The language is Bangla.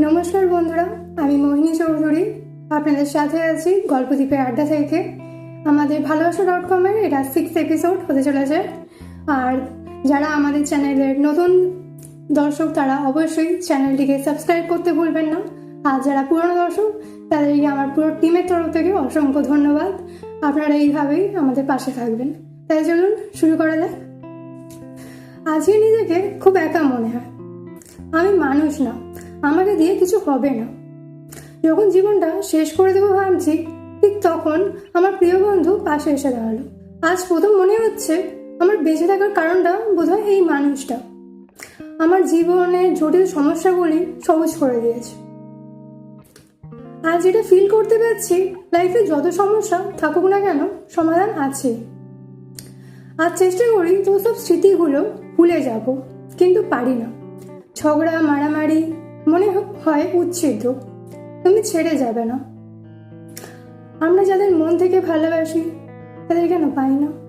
নমস্কার বন্ধুরা, আমি মোহিনী চৌধুরী। আপনাদের সাথে আছি গল্পদ্বীপের আড্ডা থেকে। আমাদের ভালোবাসা ডট কমের এটা সিক্স এপিসোড হতে চলেছে। আর যারা আমাদের চ্যানেলের নতুন দর্শক, তারা অবশ্যই চ্যানেলটিকে সাবস্ক্রাইব করতে ভুলবেন না। আর যারা পুরনো দর্শক, তাদেরকে আমার পুরো টিমের তরফ থেকে অসংখ্য ধন্যবাদ। আপনারা এইভাবেই আমাদের পাশে থাকবেন। তাই চলুন শুরু করা যাক। আজকে নিজেকে খুব একা মনে হয়। আমি মানুষ না। আমাকে দিয়ে কিছু হবে না। যখন জীবনটা শেষ করে দেবো ভাবছি, ঠিক তখন আমার প্রিয় বন্ধু পাশে এসে দাঁড়াল। আজ প্রথম মনে হচ্ছে আমার বেঁচে থাকার কারণটা বোধহয় এই মানুষটা। আমার জীবনের জটিল সমস্যাগুলি সহজ করে দিয়েছে। আজ এটা ফিল করতে পারছি লাইফে যত সমস্যা থাকুক না কেন, সমাধান আছে। আজ চেষ্টা করি তো সব স্মৃতিগুলো ভুলে যাব, কিন্তু পারি না। ঝগড়া, মারামারি হয় উচ্ছেদ তুমি ছেড়ে যাবে না। আমরা যাদের মন থেকে ভালোবাসি, তাদের কেন পাই না?